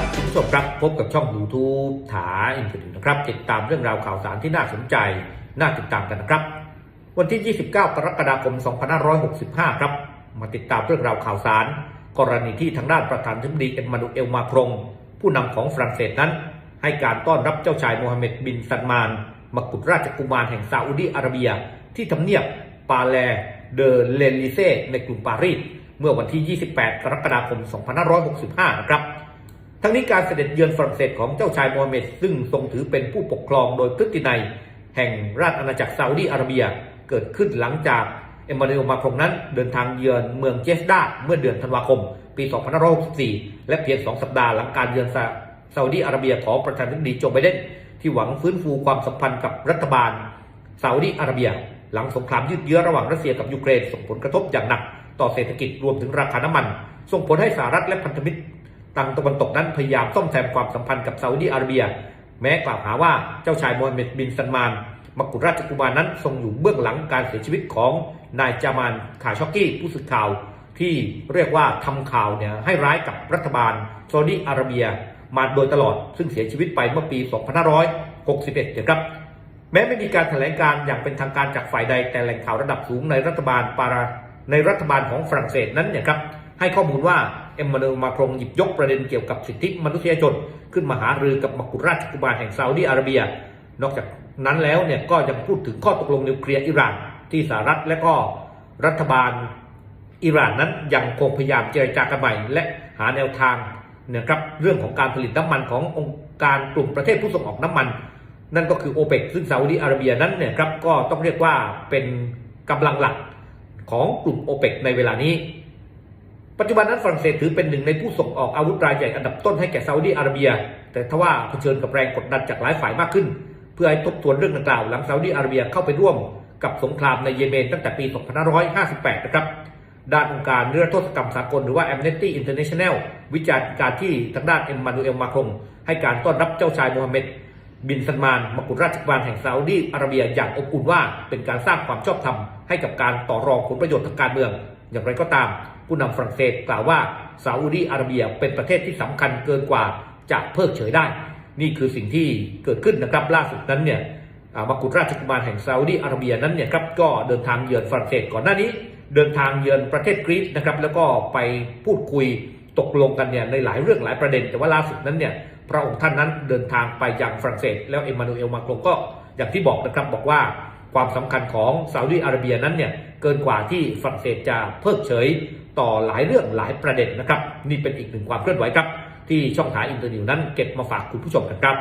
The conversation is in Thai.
ผู้ชมครับพบกับช่อง YouTube ถาอินเทอร์เน็ตนะครับ ติดตามเรื่องราวข่าวสารที่น่าสนใจ น่าติดตามกันนะครับ วันที่ 29 กรกฎาคม 2565 ครับ มาติดตามเรื่องราวข่าวสาร กรณีที่ทางด้านประธานาธิบดีเอ็มมานูเอลมาครง ผู้นำของฝรั่งเศสนั้น ให้การต้อนรับเจ้าชายโมฮัมเหม็ดบินซันมานมกุฎราชกุมารแห่งซาอุดีอาระเบีย ที่ทำเนียบปาแลเดอเลลิเซ่ในกรุงปารีสเมื่อวันที่ 28 กรกฎาคม 2565 นะครับ ทั้งนี้การเสด็จเยือนฝรั่งเศสของเจ้าชายโมฮัมเหม็ดซึ่งทรงถือเป็นผู้ปกครองโดยพฤตินัยแห่งราชอาณาจักรซาอุดีอาระเบีย เกิดขึ้นหลังจากเอมมานูเอลมาครงนั้นเดินทางเยือนเมืองเจสดาเมื่อเดือนธันวาคม ปี 2564 และเพียง 2 สัปดาห์หลังการเยือนซาซาอุดีอาระเบียของประธานาธิบดีโจไบเดนที่หวังฟื้นฟูความสัมพันธ์กับรัฐบาลซาอุดีอาระเบีย หลังสงครามยืดเยื้อระหว่างรัสเซียกับยูเครนส่งผลกระทบอย่างหนัก ต่อเศรษฐกิจรวมถึงราคาน้ำมัน ส่งผลให้สหรัฐและพันธมิตร ทางตะวันตกนั้นพยายามซ่อมแซมความสัมพันธ์กับซาอุดีอาระเบีย แม้กล่าวหาว่าเจ้าชายโมฮัมเหม็ดบินซันมาน มกุฎราชกุมารนั้นทรงอยู่เบื้องหลังการเสียชีวิตของนายจามานขาช็อกกี้ผู้สื่อข่าว ที่เรียกว่าทำข่าวเนี่ยให้ร้ายกับรัฐบาลซาอุดีอาระเบีย มาโดยตลอดซึ่งเสียชีวิตไปเมื่อปี 2561นะครับแม้ไม่มีการแถลงการอย่างเป็นทางการจากฝ่ายใดแต่แหล่งข่าวระดับสูงในรัฐบาลปาราในรัฐบาลของฝรั่งเศสนั้นเนี่ยครับให้ข้อมูลว่า เอ็มมานูเอลมาครงหยิบยกประเด็นเกี่ยวกับสิทธิมนุษยชนขึ้นมาหารือกับมกุฎราชกุมารแห่งซาอุดีอาระเบีย นอกจากนั้นแล้วเนี่ยก็ยังพูดถึงข้อตกลงนิวเคลียร์อิหร่านที่สหรัฐและก็รัฐบาลอิหร่านนั้นยังคงพยายามเจรจากันใหม่และหาแนวทางเนี่ยครับเรื่องของการผลิตน้ำมันขององค์การกลุ่มประเทศผู้ส่งออกน้ำมัน นั่นก็คือโอเปกซึ่งซาอุดีอาระเบียนั้นเนี่ยครับก็ต้องเรียกว่าเป็นกำลังหลักของกลุ่มโอเปกในเวลานี้ ปัจจุบันนั้นฝรั่งเศสถือเป็นหนึ่งในผู้ส่งออกอาวุธรายใหญ่อันดับต้นให้แก่ซาอุดีอาระเบีย แต่ทว่าเผชิญกับแรงกดดันจากหลายฝ่ายมากขึ้น เพื่อให้ทบทวนเรื่องดังกล่าวหลังซาอุดีอาระเบียเข้าไปร่วมกับสงครามในเยเมนตั้งแต่ปี 2558 นะครับ ด้านองค์การนิรโทษกรรมสากลหรือว่า Amnesty International วิจารณ์การที่ทางด้านเอ็มมานูเอลมาคง ให้การต้อนรับเจ้าชายโมฮัมเหม็ดบินซันมานมกุฎราชกุมารแห่งซาอุดีอาระเบียอย่างอบอุ่นว่า เป็นการสร้างความชอบธรรมให้กับการต่อรองผลประโยชน์ทางการเมือง อย่างไรก็ตามผู้นำฝรั่งเศสกล่าวว่าซาอุดีอาระเบียเป็นประเทศที่สำคัญเกินกว่าจะเพิกเฉยได้ นี่คือสิ่งที่เกิดขึ้นนะครับล่าสุดนั้นเนี่ยอ่ามกุฎราชกุมารแห่งซาอุดีอาระเบียนั้นเนี่ยครับก็เดินทางเยือนฝรั่งเศสก่อนหน้านี้ เดินทางเยือนประเทศกรีซนะครับแล้วก็ไปพูดคุยตกลงกันเนี่ยในหลายเรื่องหลายประเด็น แต่ว่าล่าสุดนั้นเนี่ยพระองค์ท่านนั้นเดินทางไปยังฝรั่งเศส แล้วเอ็มมานูเอลมาครงก็อย่างที่บอกนะครับบอกว่าความสำคัญของซาอุดีอาระเบียนั้นเนี่ย เกินกว่าที่ฝรั่งเศสจะเพิกเฉยต่อหลายเรื่องหลายประเด็นนะครับ นี่เป็นอีกหนึ่งความเคลื่อนไหวครับ ที่ช่องหายอินเตอร์นิวนั้นเก็บมาฝากคุณผู้ชมกันครับ